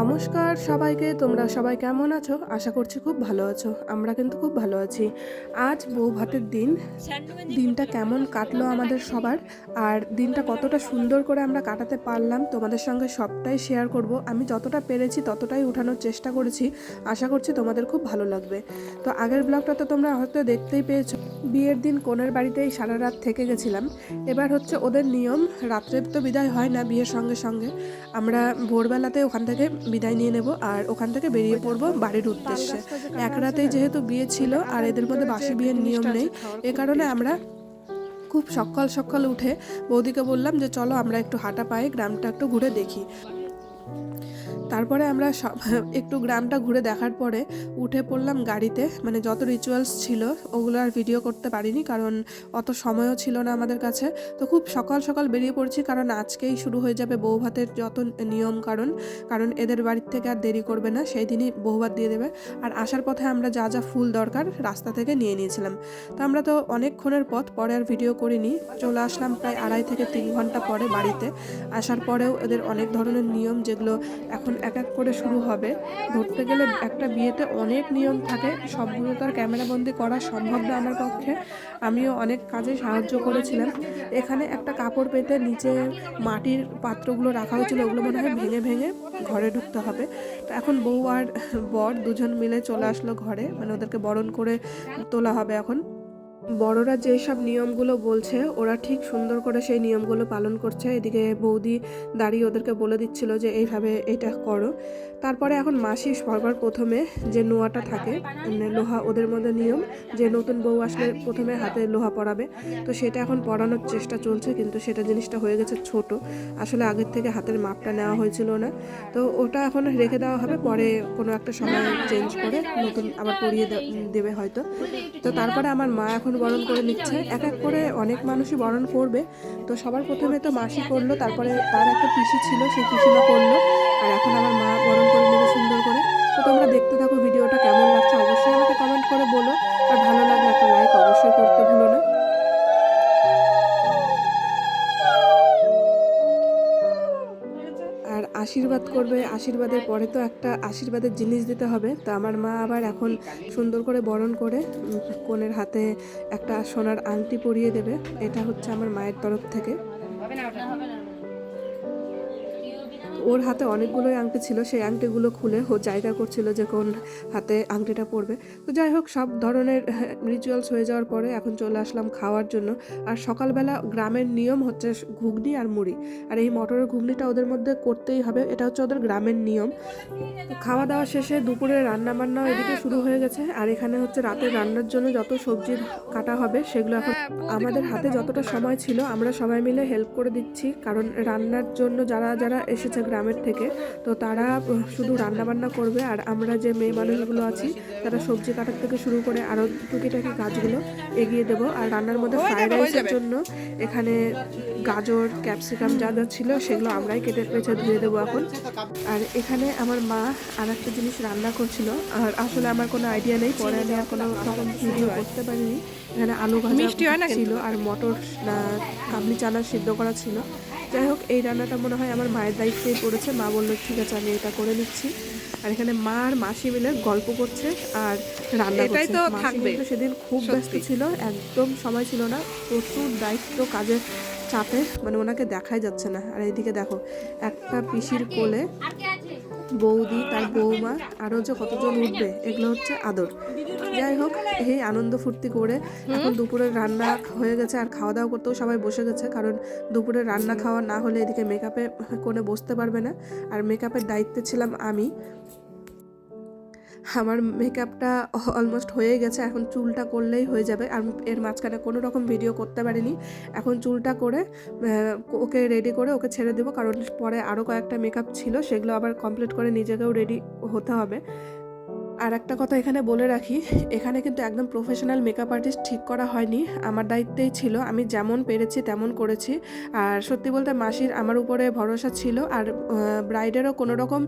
নমস্কার সবাইকে, তোমরা সবাই কেমন আছো? আশা করছি খুব ভালো আছো। আমরা কিন্তু খুব ভালো আছি। আজ বউ ভাতের দিন। দিনটা কেমন কাটলো আমাদের সবার? আর দিনটা কতটা সুন্দর করে আমরা কাটাতে পারলাম, তোমাদের সঙ্গে সবটাই শেয়ার করব। আমি যতটা পেরেছি ততটাই উঠানোর চেষ্টা করেছি। আশা করছি তোমাদের খুব ভালো লাগবে। তো আগের ব্লগটা তো তোমরা হয়তো দেখতেই পেয়েছ। বিয়ের দিন কোনের বাড়িতেই সারা রাত থেকে গেছিলাম। এবার হচ্ছে ওদের নিয়ম, রাত্রে তো বিদায় হয় না বিয়ের সঙ্গে সঙ্গে। আমরা ভোরবেলাতে ওখান থেকে বিদায় নিয়ে নেব আর ওখান থেকে বেরিয়ে পড়ব বাড়ির উদ্দেশ্যে। এক রাতেই যেহেতু বিয়ে ছিল আর এদের মধ্যে বাসি বিয়ের নিয়ম নেই, এ কারণে আমরা খুব সকাল সকাল উঠে বৌদিকে বললাম যে চলো আমরা একটু হাঁটা পায়ে গ্রামটা একটু ঘুরে দেখি। তারপরে আমরা সব একটু গ্রামটা ঘুরে দেখার পরে উঠে পড়লাম গাড়িতে। মানে যত রিচুয়ালস ছিল, ওগুলো আর ভিডিও করতে পারিনি কারণ অত সময়ও ছিল না আমাদের কাছে। তো খুব সকাল সকাল বেরিয়ে পড়ছি কারণ আজকেই শুরু হয়ে যাবে বউ ভাতের যত নিয়ম কারণ। কারণ এদের বাড়ির থেকে আর দেরি করবে না, সেই দিনই বউ ভাত দিয়ে দেবে। আর আসার পথে আমরা যা যা ফুল দরকার রাস্তা থেকে নিয়ে নিয়েছিলাম। তো আমরা তো অনেকক্ষণের পথ, পরে আর ভিডিও করিনি। চলে আসলাম প্রায় আড়াই থেকে তিন ঘণ্টা পরে বাড়িতে। আসার পরেও এদের অনেক ধরনের নিয়ম যেগুলো এখন এক এক করে শুরু হবে। ধরতে গেলে একটা বিয়েতে অনেক নিয়ম থাকে। সবগুলো তো আর ক্যামেরাবন্দি করা সম্ভব না আমার পক্ষে। আমিও অনেক কাজে সাহায্য করেছিলাম। এখানে একটা কাপড় পেতে নিচে মাটির পাত্রগুলো রাখা হয়েছিল, ওগুলো মনে হয় ভেঙে ভেঙে ঘরে ঢুকতে হবে। তো এখন বউ আর বর দুজন মিলে চলে আসলো ঘরে। মানে ওদেরকে বরণ করে তোলা হবে এখন। বড়রা যেসব নিয়মগুলো বলছে, ওরা ঠিক সুন্দর করে সেই নিয়মগুলো পালন করছে। এদিকে বৌদি দাঁড়িয়ে ওদেরকে বলে দিচ্ছিল যে, এইভাবে এটা করো। তারপরে এখন মাসি সবার প্রথমে যে নোয়াটা থাকে মানে লোহা ওদের মধ্যে নিয়ম যে নতুন বউ আসলে প্রথমে হাতে লোহা পরাবে। তো সেটা এখন পরানোর চেষ্টা চলছে, কিন্তু সেটা জিনিসটা হয়ে গেছে ছোট। আসলে আগের থেকে হাতের মাপটা নেওয়া হয়েছিল না। তো ওটা এখন রেখে দেওয়া হবে, পরে কোনো একটা সময় চেঞ্জ করে নতুন আবার পরিয়ে দেবে হয়তো। তো তারপরে আমার মা এখন বরণ করে নিচ্ছে। এক এক করে অনেক মানুষই বরণ করবে। তো সবার প্রথমে তো মাসি করল, তারপরে তার একটা পিসি ছিল, সেই পিসিটা করল। আর এখন আমার মা বরণ করে নেবে সুন্দর করে। তো তোমরা দেখতে থাকো ভিডিওটা কেমন লাগছে। অবশ্যই আমাকে কমেন্ট করে বলো। আর ভালো লাগলে একটা লাইক অবশ্যই করতে ভুলো আশীর্বাদ করবে, আশীর্বাদের পরে তো একটা আশীর্বাদের জিনিস দিতে হবে। তো আমার মা আবার এখন সুন্দর করে বরণ করে কনের হাতে একটা সোনার আংটি পরিয়ে দেবে। এটা হচ্ছে আমার মায়ের তরফ থেকে। ওর হাতে অনেকগুলোই আংটি ছিল, সেই আংটিগুলো খুলে ও জায়গা করছিল যে কোন হাতে আংটিটা পরবে। তো যাই হোক, সব ধরনের রিচুয়ালস হয়ে যাওয়ার পরে এখন চলে আসলাম খাওয়ার জন্য। আর সকালবেলা গ্রামের নিয়ম হচ্ছে ঘুগনি আর মুড়ি। আর এই মটরের ঘুগনিটা ওদের মধ্যে করতেই হবে, এটা হচ্ছে ওদের গ্রামের নিয়ম। খাওয়া দাওয়া শেষে দুপুরে রান্না বান্নাও এদিকে শুরু হয়ে গেছে। আর এখানে হচ্ছে রাতের রান্নার জন্য যত সবজি কাটা হবে, সেগুলো এখন আমাদের হাতে যতটা সময় ছিল, আমরা সবাই মিলে হেল্প করে দিচ্ছি। কারণ রান্নার জন্য যারা যারা এসেছে গ্রামের থেকে তো তারা শুধু রান্না বান্না করবে আর আমরা যে মেয়ে মানুষগুলো আছি তারা সবজি কাটার থেকে শুরু করে আরও টুকিটাকি কাজগুলো এগিয়ে দেবো। আর রান্নার মধ্যে ফ্রাইড রাইসের জন্য এখানে গাজর ক্যাপসিকাম যা যা ছিল সেগুলো আমরাই কেটে বেছে ধুয়ে দেবো এখন। আর এখানে আমার মা আর একটা জিনিস রান্না করছিল আর আসলে আমার কোনো আইডিয়া নেই পরে আমি আর কোনো রকম ভিডিও করতে পারিনি। এখানে আলু ভাজা ছিল আর মটর কাবলি চানা সিদ্ধ করা ছিল। যাই হোক এই রান্নাটা মনে হয় আমার মায়ের দায়িত্বেই পড়েছে। মা বলল ঠিক আছে আমি এটা করে নিচ্ছি। আর এখানে মা আর মাসি মিলে গল্প করছে আর রান্না এটাই তো থাকবে। সেদিন খুব ব্যস্ত ছিল একদম সময় ছিল না। প্রচুর দায়িত্ব কাজের চাপে মানে ওনাকে দেখাই যাচ্ছে না। আর এইদিকে দেখো একটা পিসির কোলে বৌদি তার বৌমা আরও যে কতজন উঠবে এগুলো হচ্ছে আদর। যাই হোক এই আনন্দ ফুর্তি করে এখন দুপুরের রান্না হয়ে গেছে আর খাওয়া দাওয়া করতেও সবাই বসে গেছে কারণ দুপুরের রান্না খাওয়া না হলে এদিকে মেকআপে কোণে বসতে পারবে না। আর মেকআপের দায়িত্বে ছিলাম আমি। আমার মেকআপটা অলমোস্ট হয়ে গেছে, এখন চুলটা করলেই হয়ে যাবে। আর এর মাঝখানে কোনো রকম ভিডিও করতে পারিনি। এখন চুলটা করে ওকে রেডি করে ওকে ছেড়ে দেবো। কারণ পরে আরও কয়েকটা মেকআপ ছিল, সেগুলো আবার কমপ্লিট করে নিজেকেও রেডি হতে হবে। আর একটা কথা এখানে বলে রাখি, এখানে কিন্তু একদম প্রফেশনাল মেকআপ আর্টিস্ট ঠিক করা হয়নি। আমার দায়িত্বেই ছিল, আমি যেমন পেরেছি তেমন করেছি। আর সত্যি বলতে মাসির আমার উপরে ভরসা ছিল। আর ব্রাইডেরও কোনো রকম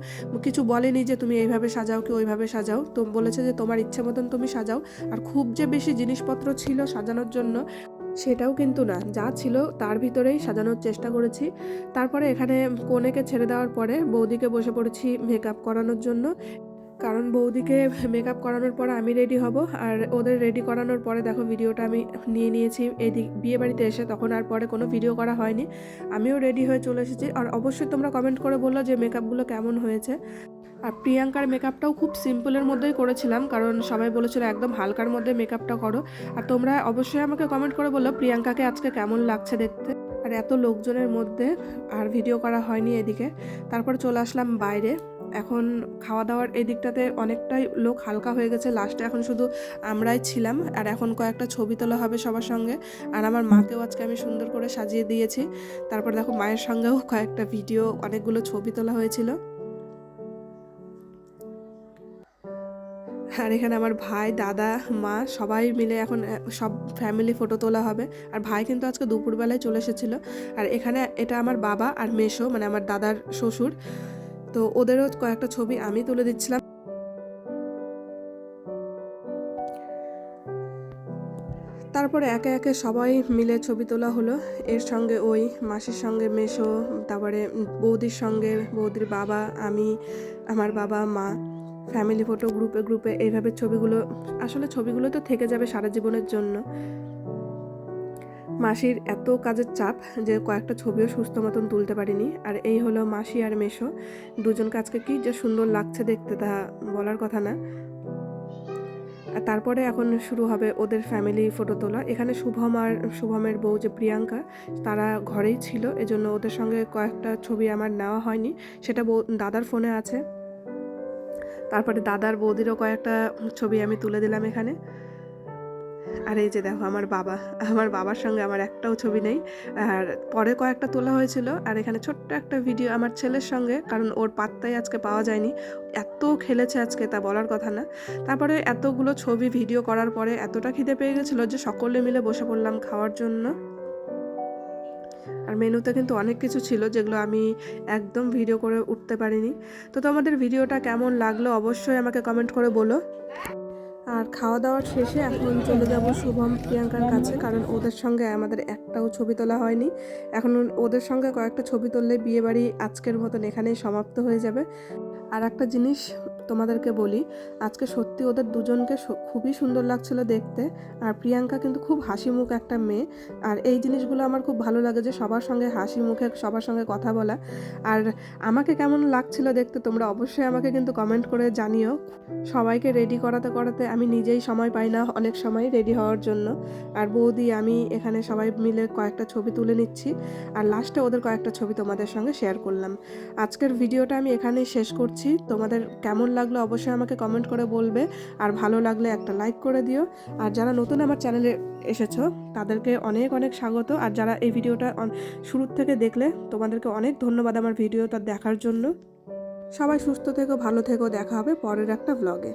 কিছু বলেনি যে তুমি এইভাবে সাজাও কি ওইভাবে সাজাও। তো বলেছে যে তোমার ইচ্ছে মতন তুমি সাজাও। আর খুব যে বেশি জিনিসপত্র ছিল সাজানোর জন্য সেটাও কিন্তু না। যা ছিল তার ভিতরেই সাজানোর চেষ্টা করেছি। তারপরে এখানে কনেকে ছেড়ে দেওয়ার পরে বৌদিকে বসে পড়েছি মেকআপ করানোর জন্য। কারণ বৌদিকে মেকআপ করানোর পরে আমি রেডি হব। আর ওদের রেডি করানোর পরে দেখো ভিডিওটা আমি নিয়ে নিয়েছি। এদিক বিয়ে বাড়িতে এসে তখন আর পরে কোনো ভিডিও করা হয়নি। আমিও রেডি হয়ে চলে এসেছি। আর অবশ্যই তোমরা কমেন্ট করে বলল যে মেকআপগুলো কেমন হয়েছে। আর প্রিয়াঙ্কার মেকআপটাও খুব সিম্পলের মধ্যেই করেছিলাম। কারণ সবাই বলেছিল একদম হালকার মধ্যে মেকআপটা করো। আর তোমরা অবশ্যই আমাকে কমেন্ট করে বলল প্রিয়াঙ্কাকে আজকে কেমন লাগছে দেখতে। আর এত লোকজনের মধ্যে আর ভিডিও করা হয়নি এদিকে। তারপর চলে আসলাম বাইরে। এখন খাওয়া দাওয়ার এই দিকটাতে অনেকটাই লোক হালকা হয়ে গেছে। লাস্টে এখন শুধু আমরাই ছিলাম আর এখন কয়েকটা ছবি তোলা হবে সবার সঙ্গে। আর আমার মাকেও আজকে আমি সুন্দর করে সাজিয়ে দিয়েছি। তারপর দেখো মায়ের সঙ্গেও কয়েকটা ভিডিও অনেকগুলো ছবি তোলা হয়েছিল। আর এখানে আমার ভাই, দাদা, মা সবাই মিলে এখন সব ফ্যামিলি ফটো তোলা হবে। আর ভাই কিন্তু আজকে দুপুরবেলায় চলে এসেছিল। আর এখানে এটা আমার বাবা আর মেশো মানে আমার দাদার শ্বশুর। তো ওদেরও কয়েকটা ছবি আমি তুলে দিচ্ছিলাম। তারপরে একে একে সবাই মিলে ছবি তোলা হলো। এর সঙ্গে ওই মাসির সঙ্গে মেশো, তারপরে বৌদির সঙ্গে, বৌদির বাবা, আমি, আমার বাবা, মা ফ্যামিলি ফটো গ্রুপে গ্রুপে এইভাবে ছবিগুলো, আসলে ছবিগুলো তো থেকে যাবে সারা জীবনের জন্য। মাসির এত কাজের চাপ যে কয়েকটা ছবিও সুস্থ মতন তুলতে পারিনি। আর এই হলো মাসি আর মেশো। দুজনকে আজকে কি যে সুন্দর লাগছে দেখতে, তা বলার কথা না। আর তারপরে এখন শুরু হবে ওদের ফ্যামিলি ফটো তোলা। এখানে শুভম আর, শুভমের বউ যে প্রিয়াঙ্কা, তারা ঘরেই ছিল। এজন্য ওদের সঙ্গে কয়েকটা ছবি আমার নেওয়া হয়নি। সেটা দাদার ফোনে আছে। তারপরে দাদার বৌদিরও কয়েকটা ছবি আমি তুলে দিলাম এখানে। আর এই যে দেখো আমার বাবা, আমার বাবার সঙ্গে আমার একটাও ছবি নেই। আর পরে কয়েকটা তোলা হয়েছিল আর এখানে ছোট্ট একটা ভিডিও আমার ছেলের সঙ্গে, কারণ ওর পাত্তাই আজকে পাওয়া যায়নি। এত খেলেছে আজকে তা বলার কথা না। তারপরে এতগুলো ছবি ভিডিও করার পরে এতটা খিদে পেয়ে গেছিল যে সকলে মিলে বসে পড়লাম খাওয়ার জন্য। আর মেনুতে কিন্তু অনেক কিছু ছিল যেগুলো আমি একদম ভিডিও করে উঠতে পারিনি। তো তোমাদের ভিডিওটা কেমন লাগল অবশ্যই আমাকে কমেন্ট করে বলো। আর খাওয়া দাওয়ার শেষে এখন চলে যাব শুভম প্রিয়াঙ্কার কাছে, কারণ ওদের সঙ্গে আমাদের একটাও ছবি তোলা হয়নি। এখন ওদের সঙ্গে কয়েকটা ছবি তুললে বিয়ে বাড়ি আজকের মতন এখানেই সমাপ্ত হয়ে যাবে। আর একটা জিনিস তোমাদেরকে বলি, আজকে সত্যি ওদের দুজনকে খুবই সুন্দর লাগছিল দেখতে, আর প্রিয়াঙ্কা কিন্তু খুব হাসি মুখ একটা মেয়ে। আর এই জিনিসগুলো আমার খুব ভালো লাগে যে সবার সঙ্গে হাসি মুখে, সবার সঙ্গে কথা বলা। আর আমাকে কেমন লাগছিল দেখতে তোমরা অবশ্যই আমাকে কিন্তু কমেন্ট করে জানিও। সবাইকে রেডি করাতে করাতে আমি নিজেই সময় পাই না অনেক সময় রেডি হওয়ার জন্য। আর বৌদি, আমি এখানে সবাই মিলে কয়েকটা ছবি তুলে নিচ্ছি। আর লাস্টে ওদের কয়েকটা ছবি তোমাদের সঙ্গে শেয়ার করলাম। আজকের ভিডিওটা আমি এখানেই শেষ করছি। তোমাদের কেমন লাগল অবশ্যই আমাকে কমেন্ট করে বলবে। আর ভালো লাগলে একটা লাইক করে দিও। আর যারা নতুন আমার চ্যানেলে এসেছ, তাদেরকে অনেক অনেক স্বাগত। আর যারা এই ভিডিওটা শুরুর থেকে দেখলে, তোমাদেরকে অনেক ধন্যবাদ আমার ভিডিওটা দেখার জন্য। সবাই সুস্থ থেকো, ভালো থেকো, দেখা হবে পরের একটা ব্লগে